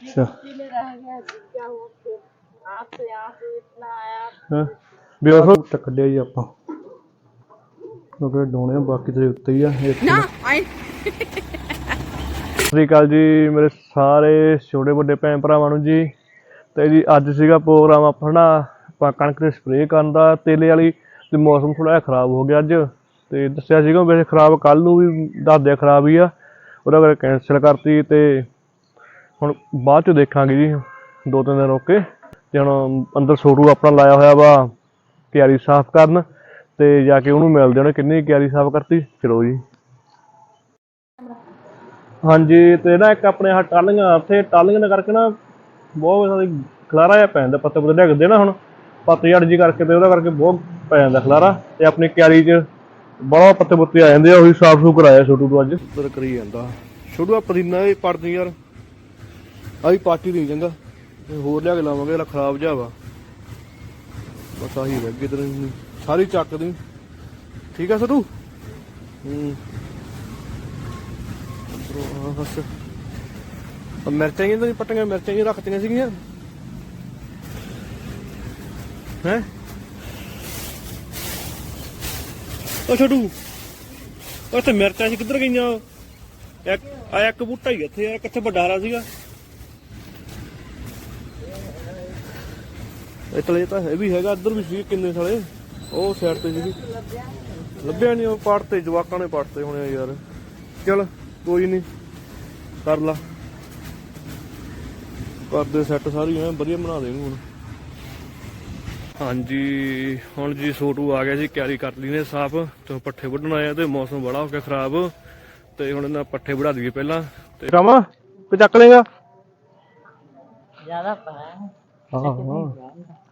अच्छा इसीलिए रह गया जी, क्या हुआ फिर आँख से आंसू इतना आया ਹਾਂ ਬੇਵਸੋ ਟੱਕੜਿਆ ਜੀ ਆਪਾਂ ਕਿਉਂਕਿ ਡੋਣੇ ਆ, ਬਾਕੀ ਤੇ ਉੱਤੇ ਹੀ ਆ ਇੱਕ ना आई ਸਤਿ ਸ਼੍ਰੀ ਅਕਾਲ ਜੀ ਮੇਰੇ ਸਾਰੇ ਛੋਟੇ ਵੱਡੇ ਭੈਣ ਭਰਾਵਾਂ ਨੂੰ ਜੀ ਤੇ ਜੀ ਅੱਜ ਸੀਗਾ ਪ੍ਰੋਗਰਾਮ ਆਪਣਾ ਆਪਾਂ ਕਣਕ ਦੇ ਸਪਰੇਅ ਕਰਨ ਦਾ ਤੇਲੇ ਵਾਲੀ ਤੇ ਮੌਸਮ ਥੋੜਾ ਜਿਹਾ ਖਰਾਬ ਹੋ ਗਿਆ ਅੱਜ ਤੇ ਦੱਸਿਆ ਸੀਗਾ ਵੈਸੇ ਖਰਾਬ ਕੱਲ ਨੂੰ ਵੀ ਦੱਸਦੇ ਖਰਾਬ ਹੀ ਆ ਉਹਦਾ ਕਰਕੇ ਕੈਂਸਲ ਕਰਤੀ ਤੇ ਹੁਣ ਬਾਅਦ ਚ ਦੇਖਾਂਗੇ ਜੀ, ਦੋ ਤਿੰਨ ਦਿਨ ਰੁਕ ਕੇ। ਤੇ ਹੁਣ ਅੰਦਰ ਸੋਟੂ ਆਪਣਾ ਲਾਇਆ ਹੋਇਆ ਵਾ, ਕਿਆਰੀ ਸਾਫ਼ ਕਰਨ ਤੇ ਜਾ ਕੇ ਉਹਨੂੰ ਮਿਲਦੇ ਉਹਨੇ ਕਿੰਨੀ ਕਿਆਰੀ ਸਾਫ਼ ਕਰਤੀ, ਚਲੋ ਜੀ। ਹਾਂਜੀ, ਤੇ ਨਾ ਇੱਕ ਆਪਣੇ ਆਹ ਟਾਲੀਆਂ ਉੱਥੇ ਟਾਲੀਆਂ ਦਾ ਕਰਕੇ ਨਾ ਬਹੁਤ ਸਾਰੀ ਖਲਾਰਾ ਜਿਹਾ ਪੈ ਜਾਂਦਾ, ਪੱਤੇ ਪੁੱਤੇ ਡਿੱਗਦੇ ਨਾ ਹੁਣ। ਪੱਤੇ ਜੜ ਜੀ ਕਰਕੇ ਤੇ ਉਹਦਾ ਕਰਕੇ ਬਹੁਤ ਪੈ ਜਾਂਦਾ ਖਲਾਰਾ ਤੇ ਆਪਣੀ ਕਿਆਰੀ 'ਚ ਬੜਾ ਪੱਤੇ ਪੁੱਤੇ ਆ ਜਾਂਦੇ ਆ, ਉਹੀ ਸਾਫ਼ ਸੁਥਰਾ ਕਰਾਇਆ ਛੋਟੂ ਤੋਂ ਅੱਜ। ਕਰੀ ਜਾਂਦਾ। ਛੋਟੂ ਆ ਪਦੀਨਾ ਇਹ ਪੜਦੀ ਯਾਰ। ਆਹੀ ਪਾਰਟੀ ਨਹੀਂ ਚੰਗਾ। ਇਹ ਹੋਰ ਲਿਆ ਕੇ ਲਾਵਾਂਗੇ ਇਹਦਾ ਖਰਾਬ ਜਿਹਾ ਵਾ। ਬਸ ਆਹੀ ਰਹਿ ਗਈ ਇਧਰ ਸਾਰੀ ਚੱਕ ਦੀ ਠੀਕ ਆ ਛੋਟੂ ਹੂੰ। ਬਸ। ਮਿਰਚਾਂ ਹੀ ਤਾਂ ਪੱਟੀਆਂ, ਮਿਰਚਾਂ ਹੀ ਰੱਖਤੀਆਂ ਸੀਗੀਆਂ। ਹੈ? ਉਹ ਛੋਟੂ ਉਹ ਇੱਥੇ ਮਿਰਚਾਂ ਸੀ ਕਿੱਧਰ ਗਈਆਂ? ਇੱਕ ਆ ਇੱਕ ਬੂਟਾ ਹੀ ਇੱਥੇ, ਯਾਰ, ਕਿੱਥੇ ਵੱਡਾ ਹਰਾ ਸੀਗਾ? ਇਤਲੇ ਤਾਂ ਇਹ ਵੀ ਹੈਗਾ ਇੱਧਰ ਵੀ ਸੀ ਕਿੰਨੇ ਸਾਲੇ। ਉਹ ਸਾਈਡ ਤੇ ਸੀਗੀ। ਲੱਭਿਆ ਨਹੀਂ ਉਹ ਪਾੜ ਤੇ ਜਵਾਕਾਂ ਨੇ ਪਾੜ ਤੇ ਹੋਣੇ ਯਾਰ। ਚਲ ਕੋਈ ਨਹੀਂ ਕਰ ਲਾ। ਕਰਦੇ ਸੈੱਟ ਸਾਰੀ ਐ ਵਧੀਆ ਬਣਾ ਦੇ ਹੁਣ। ਹਾਂਜੀ ਹੁਣ ਜੀ ਸੋਟੂ ਆ ਗਿਆ ਸੀ ਕਿਆਰੀ ਕਰ ਲਈ ਨੇ ਸਾਫ਼। ਤੇ ਪੱਠੇ ਵੱਢਣ ਆਏ ਤੇ ਮੌਸਮ ਬੜਾ ਹੋ ਗਿਆ ਖਰਾਬ। ਤੇ ਹੁਣ ਇਹਨਾਂ ਪੱਠੇ ਵੜਾ ਦਈਏ ਪਹਿਲਾਂ। ਤੇ ਰਾਮਾ ਤੇ ਚੱਕ ਲੇਗਾ ਜ਼ਿਆਦਾ ਪਾ। ਹਾਂ ਹਾਂ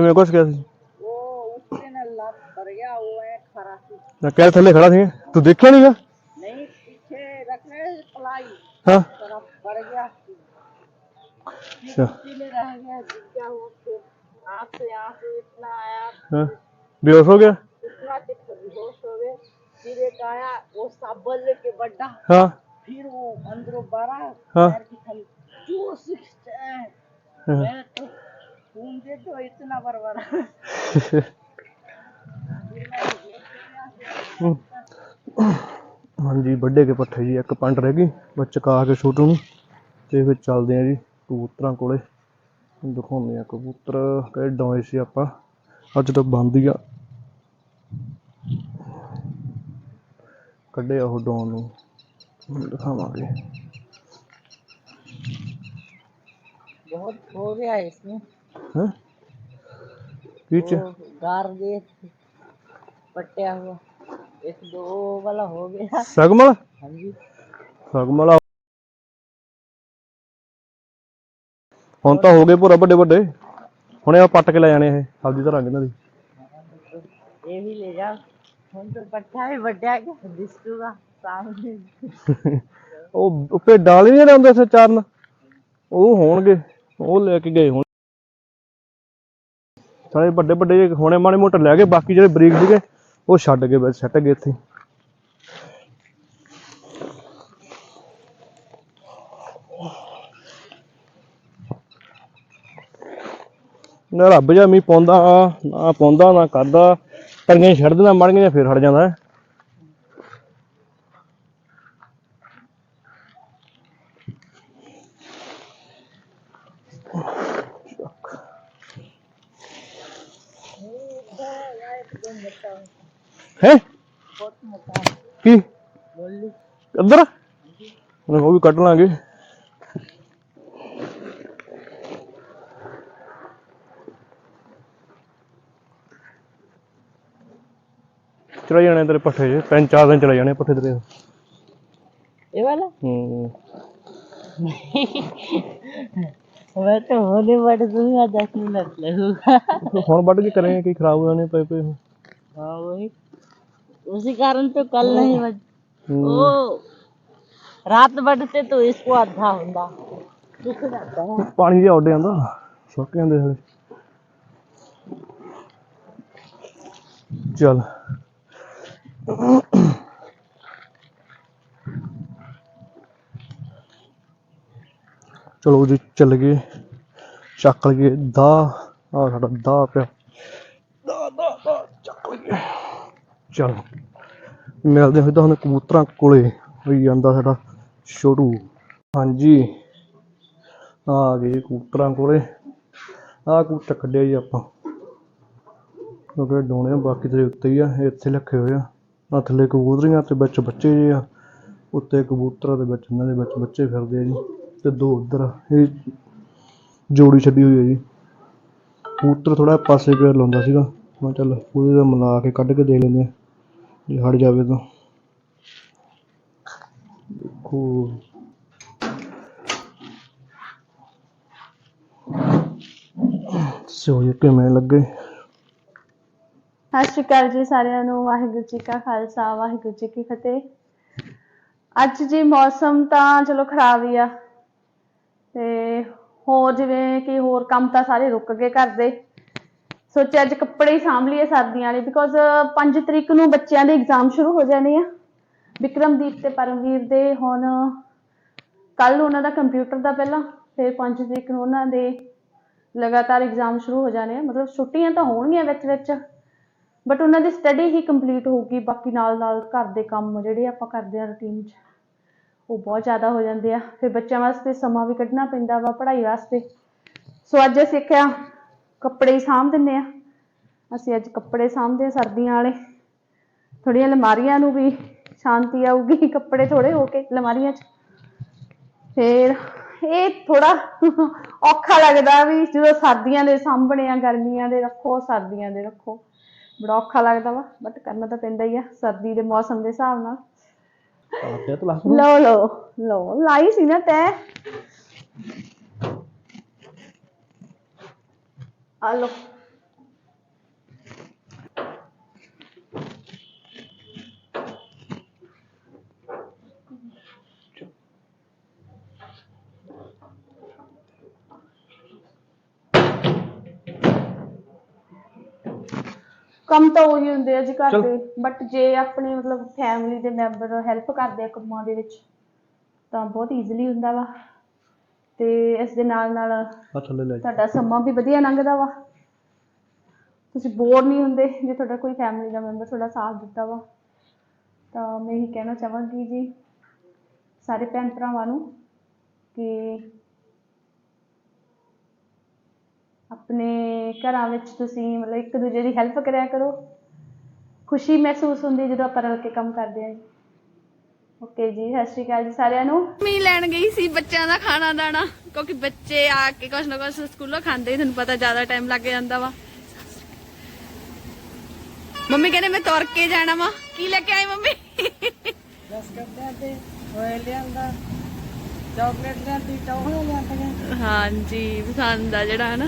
ਕਿਵੇਂ ਕੁਛ ਗਿਆ ਸੀ वो उससे ना लात पड़ गया वो है खरा सी ਮੈਂ ਕਹਿ ਥੱਲੇ ਖੜਾ ਸੀ ਤੂੰ ਦੇਖਿਆ ਨਹੀਂਗਾ नहीं पीछे रखे पलाई ਹਾਂ तरफ पड़ गया ਅੱਛਾ इसीलिए रह गया जी, क्या हुआ फिर आँख से आंसू इतना आया ਹਾਂ बेहोश हो गया इतना दिक्कत बेहोश हो गए फिर एक आया वो साबल लेके बड्डा हाँ फिर वो अंदरों बड़ा हाँ। पैर की थली जो सिक्स हाँ। मैं तो ਹਾਂਜੀ ਵੱਡੇ ਕੇ ਪੱਠੇ ਜੀ ਇੱਕ ਪੰਡ ਰਹਿ ਗਈ ਬਸ ਚਕਾ ਕੇ ਛੋਟੂ ਨੂੰ ਤੇ ਫਿਰ ਚੱਲਦੇ ਆ ਜੀ ਕਬੂਤਰਾਂ ਕੋਲੇ। ਦਿਖਾਉਂਦੇ ਆ ਕਬੂਤਰ ਕਹੇ ਡੋਏ ਸੀ ਆਪਾਂ ਅੱਜ ਤਾਂ ਬੰਦ ਹੀ ਆ। ਕੱਢੇ ਉਹ ਡੋਨ ਨੂੰ ਦਿਖਾਵਾਂਗੇ। ਬਹੁਤ ਹੋ ਗਿਆ ਇਸ ਨੂੰ। ਹੈ ਕੀ ਚ वो गार दे पट्टिया हुआ एक दो वाला हो गया ਸਗਮਲ हाँ जी ਸਗਮਲ ਹੁਣ ਤਾਂ ਹੋ ਗਏ ਪੂਰਾ ਵੱਡੇ ਵੱਡੇ ਹੁਣ ਇਹ ਪੱਟ ਕੇ ਲੈ ਜਾਣੇ ਇਹ ਸਬਜ਼ੀ ਧਰਾਂਗੇ ਇਹਨਾਂ ਦੀ ये भी ले जाओ हम तो पट्टा भी बड्डा के बिस्टू का सामने ਉਹ ਉੱਪਰ ਡਾਲ ਹੀ ਨਹੀਂ ਰਹਿੰਦੇ ਸੇ ਚਰਨ ਉਹ ਹੋਣਗੇ ਉਹ ਲੈ ਕੇ ਗਏ ਹੁਣ ਸਾਰੇ ਵੱਡੇ ਵੱਡੇ ਹੋਣੇ ਮਾੜੇ ਮੋਟਰ ਲੈ ਗਏ, ਬਾਕੀ ਜਿਹੜੇ ਬਰੀਕ ਸੀਗੇ, ਉਹ ਛੱਡ ਗਏ, ਬਸ ਸੱਟ ਗਏ ਇੱਥੇ ਨਾ ਰੱਬ ਜਾ ਮੀ ਪਾਉਂਦਾ, ਨਾ ਪਾਉਂਦਾ, ਨਾ ਕਰਦਾ ਤਰੀਆਂ ਛੱਡ ਦਿੰਦਾ ਮੜ ਫਿਰ ਹਟ ਜਾਂਦਾ। ਇੱਧਰ? ਉਹ ਵੀ ਕੱਢ ਲਾਂਗੇ। ਚਲੇ ਜਾਣੇ ਤੇਰੇ ਪੱਠੇ ਜੇ। ਤਿੰਨ ਚਾਰ ਦਿਨ ਚਲੇ ਜਾਣੇ ਪੱਠੇ ਤੇਰੇ। ਇਹ ਵਾਲਾ? ਹੂੰ। ਮੈਂ ਤਾਂ ਉਹਨੇ ਵੱਢ ਦੂੰਗਾ ਦਸ ਨੂੰ ਲੱਗ ਲਊਗਾ ਹੁਣ ਵੱਢ ਕੇ ਕਰਾਂਗੇ ਕੀ ਖਰਾਬ ਹੋ ਜਾਣੇ ਪਏ ਪਏ। ਹਾਂ ਉਹੀ ਉਸੇ ਕਾਰਨ ਤੋਂ ਕੱਲ ਨਹੀਂ ਵੱਢ ਉਹ रात बढ़ते तो इसको आधा होगा दुख जाता है ਪਾਣੀ ਜਿਹਾ ਉੱਡ ਜਾਂਦਾ ਸੁੱਕ ਜਾਂਦੇ ਹਲੇ ਚੱਲ ਚਲੋ ਜੀ ਚੱਲ ਗਏ ਚੱਕ ਲਈਏ ਦਾ ਆ ਸਾਡਾ ਦਾ ਪਿਆ ਦਾ ਦਾ ਦਾ ਚੱਕ ਲਈਏ ਚਲ ਮਿਲਦੇ ਹੋਏ ਤਾਂ ਹੁਣ ਕਬੂਤਰਾਂ ਕੋਲੇ ਹੋਈ ਜਾਂਦਾ ਸਾਡਾ ਛੋਟੂ ਹਾਂਜੀ। ਆ ਗਏ ਕੂਤਰਾਂ ਕੋਲੇ। ਆ ਕਬੂਤਰ ਕੱਢਿਆ ਜੀ ਆਪਾਂ। ਕਿਉਂਕਿ ਡੋਣੇ ਆ, ਬਾਕੀ ਤੇ ਉੱਤੇ ਹੀ ਆ ਇੱਥੇ ਲੱਖੇ ਹੋਏ ਆ। ਆ ਥੱਲੇ ਕਬੂਤਰੀਆਂ ਤੇ ਵਿੱਚ ਬੱਚੇ ਜੇ ਆ। ਉੱਤੇ ਕਬੂਤਰਾਂ ਦੇ ਵਿੱਚ ਇਹਨਾਂ ਦੇ ਵਿੱਚ ਬੱਚੇ ਫਿਰਦੇ ਆ ਜੀ। ਤੇ ਦੋ ਉੱਧਰ ਇਹ ਜੋੜੀ ਛੱਡੀ ਹੋਈ ਹੈ ਜੀ। ਕਬੂਤਰ ਥੋੜਾ ਪਾਸੇ ਕਰ ਲਾਉਂਦਾ ਸੀਗਾ। ਮੈਂ ਕਿਹਾ ਚੱਲ ਉਹਦੇ ਦਾ ਮਿਲਾ ਕੇ ਕੱਢ ਕੇ ਦੇ ਲੈਂਦੇ ਆ। ਜੇ ਹਟ ਜਾਵੇ ਤਾਂ। ਦੇਖੋ। ਸੋ ਇਹ ਕਿਵੇਂ ਲੱਗੇ? ਸਤਿ ਸ਼੍ਰੀ ਅਕਾਲ ਜੀ ਸਾਰਿਆਂ ਨੂੰ। ਵਾਹਿਗੁਰੂ ਜੀ ਕਾ ਖਾਲਸਾ, ਵਾਹਿਗੁਰੂ ਜੀ ਕੀ ਫਤਿਹ। ਅੱਜ ਜੀ ਮੌਸਮ ਤਾਂ ਚਲੋ ਖਰਾਬ ਹੀ ਆ। ਤੇ ਹੋਰ ਜਿਵੇਂ ਕਿ ਹੋਰ ਕੰਮ ਤਾਂ ਸਾਰੇ ਰੁਕ ਗਏ ਘਰ ਦੇ। ਸੋਚਿਆ ਅੱਜ ਕੱਪੜੇ ਹੀ ਸਾਂਭ ਲਈਏ ਸਰਦੀਆਂ ਵਾਲੇ ਬਿਕੋਜ਼ 5 ਤਰੀਕ ਨੂੰ ਬੱਚਿਆਂ ਦੇ ਐਗਜ਼ਾਮ ਸ਼ੁਰੂ ਹੋ ਜਾਣੇ ਆ। ਵਿਕਰਮਦੀਪ ਤੇ ਪਰਮਵੀਰ ਦੇ ਹੁਣ ਕੱਲ ਉਹਨਾਂ ਦਾ ਕੰਪਿਊਟਰ ਦਾ ਪਹਿਲਾਂ, ਫਿਰ 5 ਤਰੀਕ ਨੂੰ ਉਹਨਾਂ ਦੇ ਲਗਾਤਾਰ ਐਗਜ਼ਾਮ ਸ਼ੁਰੂ ਹੋ ਜਾਣੇ ਆ। ਮਤਲਬ ਛੁੱਟੀਆਂ ਤਾਂ ਹੋਣਗੀਆਂ ਵਿੱਚ ਵਿੱਚ ਬਟ ਉਹਨਾਂ ਦੀ ਸਟੱਡੀ ਹੀ ਕੰਪਲੀਟ ਹੋਊਗੀ। ਬਾਕੀ ਨਾਲ ਨਾਲ ਘਰ ਦੇ ਕੰਮ ਜਿਹੜੇ ਆਪਾਂ ਕਰਦੇ ਆ ਰੁਟੀਨ 'ਚ, ਉਹ ਬਹੁਤ ਜ਼ਿਆਦਾ ਹੋ ਜਾਂਦੇ ਆ। ਫਿਰ ਬੱਚਿਆਂ ਵਾਸਤੇ ਸਮਾਂ ਵੀ ਕੱਢਣਾ ਪੈਂਦਾ ਵਾ ਪੜ੍ਹਾਈ ਵਾਸਤੇ। ਸੋ ਅੱਜ ਅਸੀਂ ਸਿੱਖਿਆ ਕੱਪੜੇ ਹੀ ਸਾਂਭ ਦਿੰਨੇ ਆ। ਅਸੀਂ ਅੱਜ ਕੱਪੜੇ ਸਾਂਭਦੇ ਆ ਸਰਦੀਆਂ ਵਾਲੇ। ਥੋੜੀਆਂ ਅਲਮਾਰੀਆਂ ਨੂੰ ਵੀ ਸ਼ਾਂਤੀ ਆਊਗੀ ਕੱਪੜੇ ਥੋੜੇ ਹੋ ਕੇ ਅਲਮਾਰੀਆਂ 'ਚ। ਫਿਰ ਇਹ ਥੋੜਾ ਔਖਾ ਲੱਗਦਾ ਵੀ ਜਦੋਂ ਸਰਦੀਆਂ ਦੇ ਸਾਂਭਣੇ ਆ ਗਰਮੀਆਂ ਦੇ ਰੱਖੋ ਸਰਦੀਆਂ ਦੇ ਰੱਖੋ। ਬੜਾ ਔਖਾ ਲੱਗਦਾ ਵਾ ਬਟ ਕਰਨਾ ਤਾਂ ਪੈਂਦਾ ਹੀ ਆ ਸਰਦੀ ਦੇ ਮੌਸਮ ਦੇ ਹਿਸਾਬ ਨਾਲ। ਲਓ ਲਓ ਲਓ ਲਾਈ ਸੀ ਨਾ ਤੈ ਆ ਲਓ। ਕੰਮ ਤਾਂ ਉਹੀ ਹੁੰਦੇ ਆ ਜੀ ਘਰ ਚੱਲ। ਦੇ ਬਟ ਜੇ ਆਪਣੇ ਮਤਲਬ ਫੈਮਿਲੀ ਦੇ ਮੈਂਬਰ ਹੈਲਪ ਕਰਦੇ ਆ ਕੰਮਾਂ ਦੇ ਵਿੱਚ ਤਾਂ ਬਹੁਤ ਈਜ਼ੀਲੀ ਹੁੰਦਾ ਵਾ। ਤੇ ਇਸ ਦੇ ਨਾਲ ਨਾਲ ਆ ਥੱਲੇ ਲੈ ਜਾ ਤੁਹਾਡਾ ਸਮਾਂ ਵੀ ਵਧੀਆ ਲੰਘਦਾ ਵਾ। ਤੁਸੀਂ ਬੋਰ ਨਹੀਂ ਹੁੰਦੇ ਜੇ ਤੁਹਾਡਾ ਕੋਈ ਫੈਮਿਲੀ ਦਾ ਮੈਂਬਰ ਤੁਹਾਡਾ ਸਾਥ ਦਿੱਤਾ ਵਾ। ਤਾਂ ਮੈਂ ਇਹੀ ਕਹਿਣਾ ਚਾਹਾਂਗੀ ਜੀ ਸਾਰੇ ਭੈਣ ਭਰਾਵਾਂ ਨੂੰ ਕਿ ਆਪਣੇ ਘਰਾਂ ਵਿੱਚ ਤੁਸੀਂ ਮਤਲਬ ਇੱਕ ਦੂਜੇ ਦੀ ਹੈਲਪ ਕਰਿਆ ਕਰੋ। ਖੁਸ਼ੀ ਮਹਿਸੂਸ ਹੁੰਦੀ ਜਦੋਂ ਆਪਾਂ ਰਲ ਕੇ ਕੰਮ ਕਰਦੇ ਹਾਂ। ਓਕੇ ਜੀ ਸਤਿ ਸ਼੍ਰੀ ਅਕਾਲ ਜੀ ਸਾਰਿਆਂ ਨੂੰ। ਮੈਂ ਲੈਣ ਗਈ ਸੀ ਬੱਚਿਆਂ ਦਾ ਖਾਣਾ ਦਾਣਾ ਕਿਉਂਕਿ ਬੱਚੇ ਆ ਕੇ ਕੁਛ ਨਾ ਕੁਛ ਸਕੂਲੋਂ ਖਾਂਦੇ ਤੁਹਾਨੂੰ ਪਤਾ ਜ਼ਿਆਦਾ ਟਾਈਮ ਲੱਗ ਜਾਂਦਾ ਵਾ। ਮੰਮੀ ਕਹਿੰਦੇ ਮੈਂ ਤੁਰ ਕੇ ਜਾਣਾ ਵਾ। ਕੀ ਲੈ ਕੇ ਆਏ ਮੰਮੀ? ਬਸ ਕਰਦੇ ਤੇ ਹੋਏ ਲਿਆਂਦਾ ਚਾਕਲੇਟ ਲਿਆਂਦੀ ਟੌਫੀਆਂ ਲਿਆਂਦੀਆਂ। ਹਾਂਜੀ ਪਸੰਦ ਆ ਜਿਹੜਾ ਹਨਾ।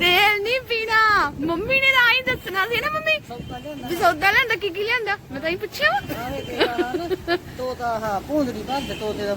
ਤੇਲ ਨਹੀਂ ਪੀਣਾ। ਮੰਮੀ ਨੇ ਤਾਂ ਹੀ ਦੱਸਣਾ ਸੀ ਨਾ ਮੰਮੀ, ਵੀ ਸੌਦਾ ਲੈਂਦਾ ਕੀ ਕੀ ਲਿਆਂਦਾ? ਮੈਂ ਤਾਂ ਹੀ ਪੁੱਛਿਆ। ਤੋਤਾ ਹਾਂ ਭੂੰਦੜੀ ਭੰਦ ਤੋਤੇ ਦਾ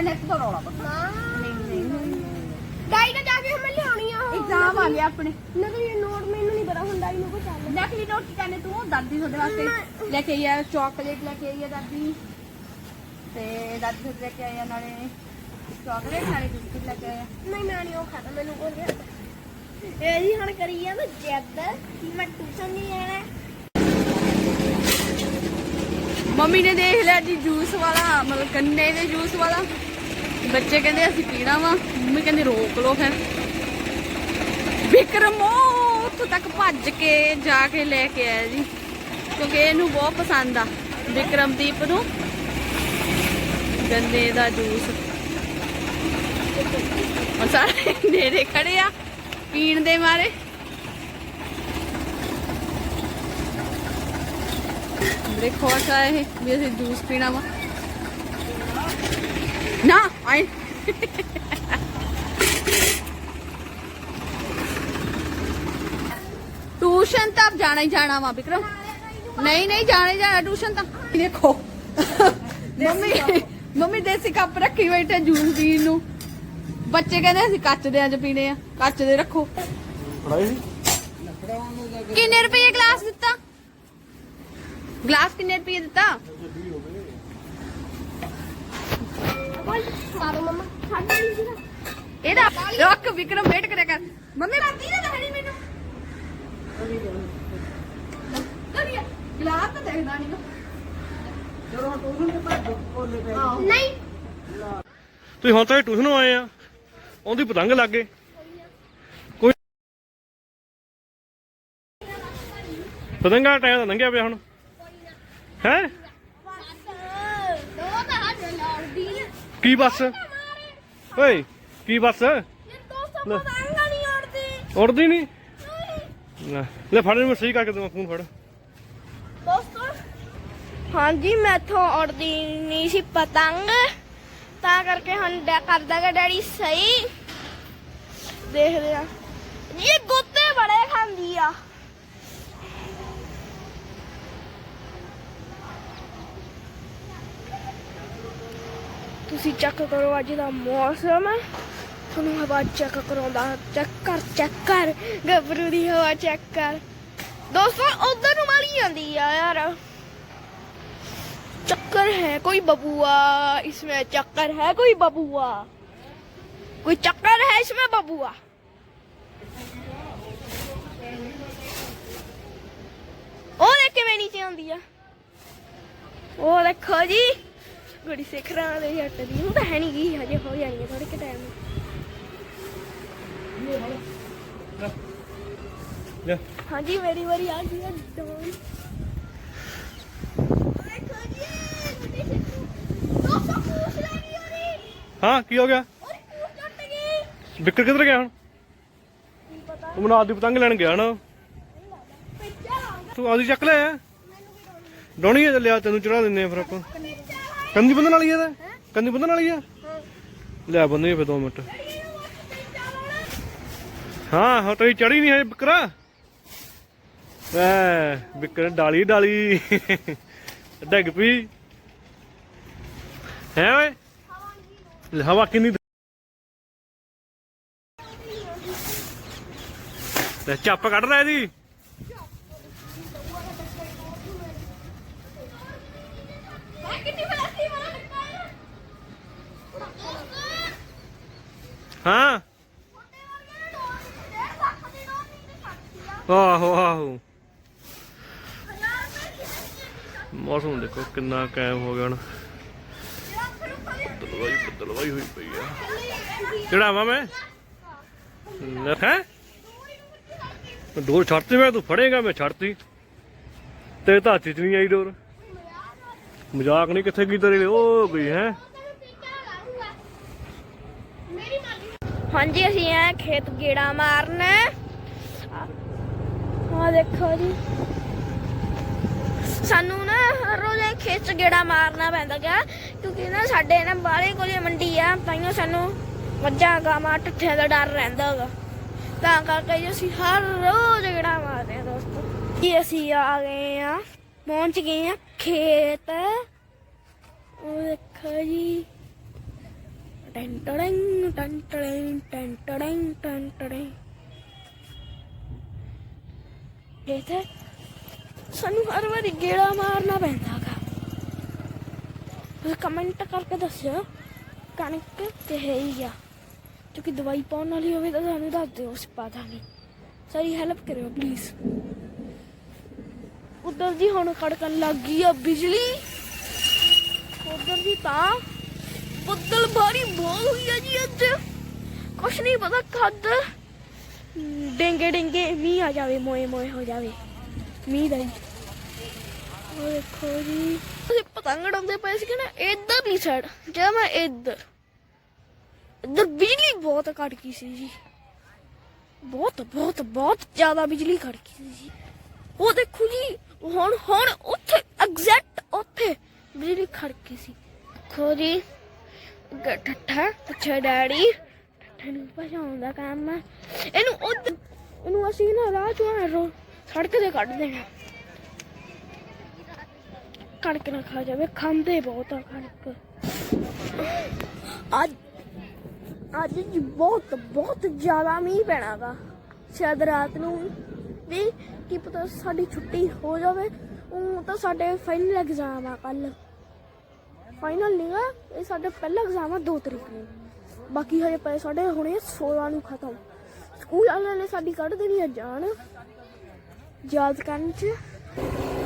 ਨਹੀਂ ਭਾਈ ਤੇਰੇ ਨੈਟ ਤੋਂ ਰੌਲਾ ਪਾ ਡਾਈ ਤਾਂ ਜਾ ਕੇ ਹਮੇ ਲਿਆਉਣੀ ਆ ਐਗਜ਼ਾਮ ਆ ਗਿਆ ਆਪਣੇ। ਨਕਲੀ ਨੋਟ ਮੈਨੂੰ ਨਹੀਂ ਪਤਾ ਹੁਣ ਡਾਈ ਨੂੰ ਕੋ ਚੱਲ ਨਕਲੀ ਨੋਟ ਕੀ ਕਰਨੇ ਤੂੰ ਦਾਦੀ ਤੁਹਾਡੇ ਵਾਸਤੇ ਲੈ ਕੇ ਆਈ ਆ ਚਾਕਲੇਟ ਲੈ ਕੇ ਆਈ ਆ ਦਾਦੀ। ਤੇ ਦਾਦੀ ਤੁਹਾਡੇ ਲੈ ਕੇ ਆਈ ਆ ਨਾਲੇ ਚਾਕਲੇਟ ਨਾਲੇ ਬਿਸਕੁਟ ਲੈ ਕੇ ਆਈ ਆ। ਨਹੀਂ ਮੈਂ ਨਹੀਂ ਉਹ ਖਾਦਾ ਮੈਨੂੰ ਕੋ ਲਿਆ ਇਹ ਜੀ ਹੁਣ ਕਰੀ ਆ ਮੈਂ ਜਿੱਦ ਕਿ ਮੈਂ ਟਿਊਸ਼ਨ ਨਹੀਂ ਜਾਣਾ। ਮੰਮੀ ਨੇ ਦੇਖ ਲਿਆ ਜੀ ਜੂਸ ਵਾਲਾ ਮਤਲਬ ਗੰਨੇ ਦੇ ਜੂਸ ਵਾਲਾ। ਬੱਚੇ ਕਹਿੰਦੇ ਅਸੀਂ ਪੀਣਾ ਵਾ, ਮੰਮੀ ਕਹਿੰਦੀ ਰੋਕ ਲਓ ਫਿਰ। ਵਿਕਰਮ ਉਹ ਉੱਥੋਂ ਤੱਕ ਭੱਜ ਕੇ ਜਾ ਕੇ ਲੈ ਕੇ ਆਇਆ ਜੀ, ਕਿਉਂਕਿ ਇਹਨੂੰ ਬਹੁਤ ਪਸੰਦ ਆ ਵਿਕਰਮਦੀਪ ਨੂੰ। ਗੰਨੇ ਦਾ ਜੂਸ। ਉਹ ਸਾਰੇ ਨੇੜੇ ਖੜੇ ਆ, ਪੀਣ ਦੇ ਮਾਰੇ। ਬੜੇ ਆ ਇਹ, ਵੀ ਅਸੀਂ ਜੂਸ ਪੀਣਾ ਵਾ। ਨਾ ਆਈ ਟਿਊਸ਼ਨ ਤਾਂ ਜਾਣਾ ਹੀ ਜਾਣਾ ਵਾ ਵਿਕਰਮ। ਨਹੀਂ ਨਹੀਂ ਜਾਣਾ ਜਾਣਾ ਟਿਊਸ਼ਨ ਤਾਂ। ਦੇਖੋ। ਮੰਮੀ ਮੰਮੀ ਦੇਸੀ ਕੱਪ ਰੱਖੀ ਬੈਠੇ ਜੂਸ ਪੀਣ ਨੂੰ। ਬੱਚੇ ਕਹਿੰਦੇ ਅਸੀਂ ਕੱਚ ਦੇ ਅੱਜ ਪੀਣੇ ਆ ਕੱਚ ਦੇ ਰੱਖੋ। ਕਿੰਨੇ ਰੁਪਏ ਗਲਾਸ ਦਿੱਤਾ? ਗਲਾਸ ਕਿੰਨੇ ਰੁਪਏ ਦਿੱਤਾ? ਸਾਰਾ ਮਮਾ ਛੱਡ ਨਹੀਂ ਸੀਗਾ ਇਹਦਾ ਰੱਖ ਵਿਕਰਮ ਵੇਟ ਕਰਿਆ ਕਰ। ਮੰਮੀ ਰਾਤੀ ਨਾ ਦਹਣੀ ਮੈਨੂੰ। ਕਰੀਏ ਗਲਾਸ ਤਾਂ ਦੇਖਦਾ ਨਹੀਂ ਨਹੀਂ। ਤੁਸੀਂ ਹੁਣ ਤਾਂ ਟਿਊਸ਼ਨ ਆਏ ਆ। ਉਹਦੀ ਪਤੰਗ ਲੱਗ ਗਏ। ਕੋਈ ਪਤੰਗਾਂ ਟਾਈਮ ਤਾਂ ਲੰਘਿਆ ਪਿਆ ਹੁਣ। ਹੈ ਦੋ ਤਾਂ ਹੱਥ ਲੜਦੀ ਆ ਕੀ ਬੱਸ? ਓਏ ਕੀ ਬੱਸ? ਉੜਦੀ ਉੜਦੀ ਨਹੀਂ ਲੈ ਲੈ ਫੜ ਮੈਂ ਸਹੀ ਕਰਕੇ ਦਵਾਂ ਫੋਨ ਫੜ। ਦੋਸਤੋ ਹਾਂਜੀ ਮੈਥੋਂ ਉੜਦੀ ਨਹੀਂ ਸੀ ਪਤੰਗ। ਤਾਂ ਕਰਕੇ ਹੁਣ ਡੈ ਕਰ ਦਾਂਗਾ ਡੈਡੀ ਸਹੀ। ਦੇਖਦੇ ਆ ਇਹ ਗੋਤੇ ਬੜੇ ਖਾਂਦੀ ਆ। ਤੁਸੀਂ ਚੈੱਕ ਕਰੋ ਅੱਜ ਦਾ ਮੌਸਮ ਤੁਹਾਨੂੰ ਹਵਾ ਚੈੱਕ ਕਰਾਉਂਦਾ ਚੈੱਕ ਕਰ ਚੈੱਕ ਕਰ ਗੱਭਰੂ ਦੀ ਹਵਾ ਚੈੱਕ ਕਰ ਦੋਸਤੋ ਉਧਰ ਨੂੰ ਮਾਰੀ ਜਾਂਦੀ ਆ यार चक्कर है कोई बबुआ इसमें चक्कर है कोई बबुआ कोई चक्कर है इसमें बबुआ ਉਹ ਦੇਖ ਕਿਵੇਂ ਨੀਚੇ ਆਉਂਦੀ ਆ ਉਹ ਦੇਖੋ ਜੀ ਗੁੜੀ ਸਿਖਰਾਂ ਦੇ ਜੱਟ ਦੀ। ਨੂੰ ਤਾਂ ਹੈ ਨਹੀਂ ਗਈ ਹਜੇ ਹੋ ਜਾਣੀ ਹੈ ਥੋੜੇ ਕਿ ਟਾਈਮ ਲੈ ਹਾਂਜੀ ਮੇਰੀ ਵਾਰੀ ਆ ਗਈ ਹੈ ਉਹਦੀ। ਹਾਂ ਕੀ ਹੋ ਗਿਆ? ਵਿਕਰ ਕਿੱਧਰ ਗਿਆ ਹੁਣ? ਉਹ ਮਨਾਲ ਦੀ ਪਤੰਗ ਲੈਣ ਗਿਆ ਨਾ। ਤੂੰ ਆਦੀ ਚੱਕ ਲੈ ਡੋਣੀ ਲਿਆ ਤੈਨੂੰ ਚੜਾ ਦਿੰਨੇ ਆ ਫਿਰ ਆਪਾਂ। ਕੰਦੀ ਬੰਦਨ ਵਾਲੀ ਆ ਤਾਂ ਕੰਦੀ ਬੰਦਨ ਵਾਲੀ ਆ? ਲੈ ਬੰਦੇ ਫਿਰ 2 ਮਿੰਟ। ਹਾਂ ਹੋ ਤੇਰੀ ਚੜੀ ਨਹੀਂ ਹੈ ਬਿਕਰਾ। ਐ ਬਿਕਰ ਡਾਲੀ ਡਾਲੀ। ਡੱਗ ਪਈ। ਹੈ ਓਏ? ਲੈ, ਹਵਾ ਕਿੰਨੀ ਤੇ ਚੱਪ ਕੱਢ ਲੈ ਇਹਦੀ ਮੈਂ ਕਿੰਨੀ ਫਲਾਸੀ ਮਾਰ ਦਿੱਤਾ ਹਾਂ। ਆਹੋ ਆਹੋ। ਮੌਸਮ ਦੇਖੋ ਕਿੰਨਾ ਕਾਇਮ ਹੋ ਗਿਆ ਹੁਣ। ਬੱਦਲਵਾਈ ਬੱਦਲਵਾਈ ਹੋਈ ਪਈ ਆ। ਚੜਾਵਾ ਮੈਂ? ਹੈ? ਡੋਰ ਛੱਡਤੀ, ਮੈਂ ਤੂੰ ਫੜੇਗਾ, ਮੈਂ ਛੱਡਤੀ। ਤੇ ਤਾਂ ਹੱਥ ਚ ਨਹੀਂ ਆਈ ਡੋਰ। ਮਜ਼ਾਕ ਨਹੀਂ ਕਿੱਥੇ ਕੀ ਤੇਰੇ ਉਹ ਗਈ, ਹੈ? ਹਾਂਜੀ, ਅਸੀਂ ਆ ਖੇਤ ਗੇੜਾ ਮਾਰਨ ਆ ਦੇਖੋ ਜੀ। ਸਾਨੂੰ ਨਾ ਹਰ ਰੋਜ਼ ਖੇਤ 'ਚ ਗੇੜਾ ਮਾਰਨਾ ਪੈਂਦਾ ਗਾ, ਕਿਉਂਕਿ ਨਾ ਸਾਡੇ ਨਾ ਬਾਹਲੇ ਕੋਲੇ ਮੰਡੀ ਆ ਤਾਈਓ ਸਾਨੂੰ ਮੱਝਾਂ, ਗਾਵਾਂ, ਟੱਠਿਆਂ ਦਾ ਡਰ ਰਹਿੰਦਾ ਗਾ। ਤਾਂ ਕਰਕੇ ਜੀ ਅਸੀਂ ਹਰ ਰੋਜ਼ ਗੇੜਾ ਮਾਰਦੇ ਆ ਦੋਸਤੋ। ਜੀ ਅਸੀਂ ਆ ਗਏ ਆ ਪਹੁੰਚ ਗਏ ਆ ਖੇਤ। ਉਹ ਦੇਖੋ ਜੀ। ਟੈਂ ਸਾਨੂੰ ਹਰ ਵਾਰੀ ਗੇੜਾ ਮਾਰਨਾ ਪੈਂਦਾਗਾ ਤੁਸੀਂ ਕਮੈਂਟ ਕਰਕੇ ਦੱਸਿਓ, ਕਣਕ ਤੇ ਹੀ ਆ? ਕਿਉਂਕਿ ਦਵਾਈ ਪਾਉਣ ਵਾਲੀ ਹੋਵੇ ਤਾਂ ਸਾਨੂੰ ਦੱਸ ਦਿਓ, ਅਸੀਂ ਪਤਾ ਦਾਂਗੇ। ਸਾਰੀ ਹੈਲਪ ਕਰਿਓ ਪਲੀਜ਼ ਉਧਰ ਜੀ ਹੁਣ ਕੜਕਣ ਲੱਗ ਗਈ ਆ ਬਿਜਲੀ। ਉਧਰ ਦੀ ਤਾਂ ਬੱਦਲ ਬਾਰੀ ਬਹੁਤ ਹੋਈ ਆ ਜੀ ਅੱਜ। ਕੁਛ ਨਹੀਂ ਪਤਾ ਕਦ ਡੇਂਗੇ ਡੇਂਗੇ ਮੀਂਹ ਆ ਜਾਵੇ, ਮੋਏ ਮੋਏ ਹੋ ਜਾਵੇ। ਮੀਂਹ ਦਾ ਹੀ। ਉਹ ਦੇਖੋ ਜੀ। ਅਸੀਂ ਪਤੰਗ ਉਡਾਉਂਦੇ ਪਏ ਸੀ ਨਾ, ਇੱਧਰ ਨਹੀਂ ਸਾਈਡ ਜਿਹੜਾ ਮੈਂ ਇੱਧਰ ਇੱਧਰ ਬਿਜਲੀ ਬਹੁਤ ਘਟ ਗਈ ਸੀ ਜੀ। ਬਹੁਤ ਬਹੁਤ ਬਹੁਤ ਜ਼ਿਆਦਾ ਬਿਜਲੀ ਕੜਕੀ ਸੀ ਜੀ। ਉਹ ਦੇਖੋ ਜੀ, ਹੁਣ ਹੁਣ ਉੱਥੇ ਐਗਜ਼ੈਕਟ ਉੱਥੇ ਬਿਜਲੀ ਖੜਕੀ ਸੀ। ਦੇਖੋ ਜੀ। ਠੱਠਾ ਅੱਛਾ ਡੈਡੀ। ਠੱਠਾ ਨੂੰ ਭਜਾਉਣ ਦਾ ਕੰਮ ਹੈ ਇਹਨੂੰ ਉੱਧ ਇਹਨੂੰ ਅਸੀਂ ਨਾ ਰਾਹ ਚੋਂ ਸੜਕ ਤੇ ਕੱਢ ਦੇਣਾ। ਕਣਕ ਨਾ ਖਾ ਜਾਵੇ, ਖਾਂਦੇ ਬਹੁਤ ਆ ਕਣਕ। ਅੱਜ ਅੱਜ ਜੀ ਬਹੁਤ ਬਹੁਤ ਜ਼ਿਆਦਾ ਮੀਂਹ ਪੈਣਾਗਾ। ਸ਼ਾਇਦ ਰਾਤ ਨੂੰ ਵੀ ਕੀ ਪਤਾ ਸਾਡੀ ਛੁੱਟੀ ਹੋ ਜਾਵੇ। ਉਹ ਤਾਂ ਸਾਡੇ ਫਾਈਨਲ ਐਗਜ਼ਾਮ ਆ ਕੱਲ ਫਾਈਨਲ ਨਹੀਂਗਾ ਇਹ ਸਾਡਾ ਪਹਿਲਾ ਐਗਜ਼ਾਮ ਆ 2 ਤਰੀਕ ਨੂੰ। ਬਾਕੀ ਹਜੇ ਪਏ ਸਾਡੇ ਹੁਣੇ 16 ਨੂੰ ਖਤਮ। ਸਕੂਲ ਵਾਲਿਆਂ ਨੇ ਸਾਡੀ ਕੱਢ ਦੇਣੀ ਆ ਜਾਣ। ਯਾਦ ਕਰਨ ਚ।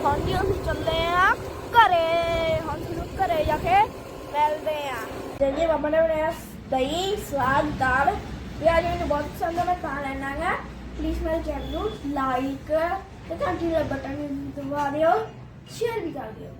ਹਾਂਜੀ, ਅਸੀਂ ਚੱਲੇ ਆ ਘਰੇ। ਹਾਂਜੀ ਤੁਹਾਨੂੰ ਘਰੇ ਜਾ ਕੇ ਮਿਲਦੇ ਆ। ਜੇ ਬਾਬਾ ਨੇ ਬਣਾਇਆ ਦਹੀਂ ਸਵਾਦ ਦਾਲ। ਇਹ ਅੱਜ ਮੈਨੂੰ ਬਹੁਤ ਪਸੰਦ ਹੈ ਮੈਂ ਖਾ ਲੈਣਾ ਗਾ ਪਲੀਜ਼ ਮੇਰੇ ਚੈਨਲ ਨੂੰ ਲਾਈਕ ਤੇ ਘੰਟੀ ਦਾ ਬਟਨ ਦਬਾ ਦਿਓ। ਸ਼ੇਅਰ ਵੀ ਕਰ ਦਿਓ।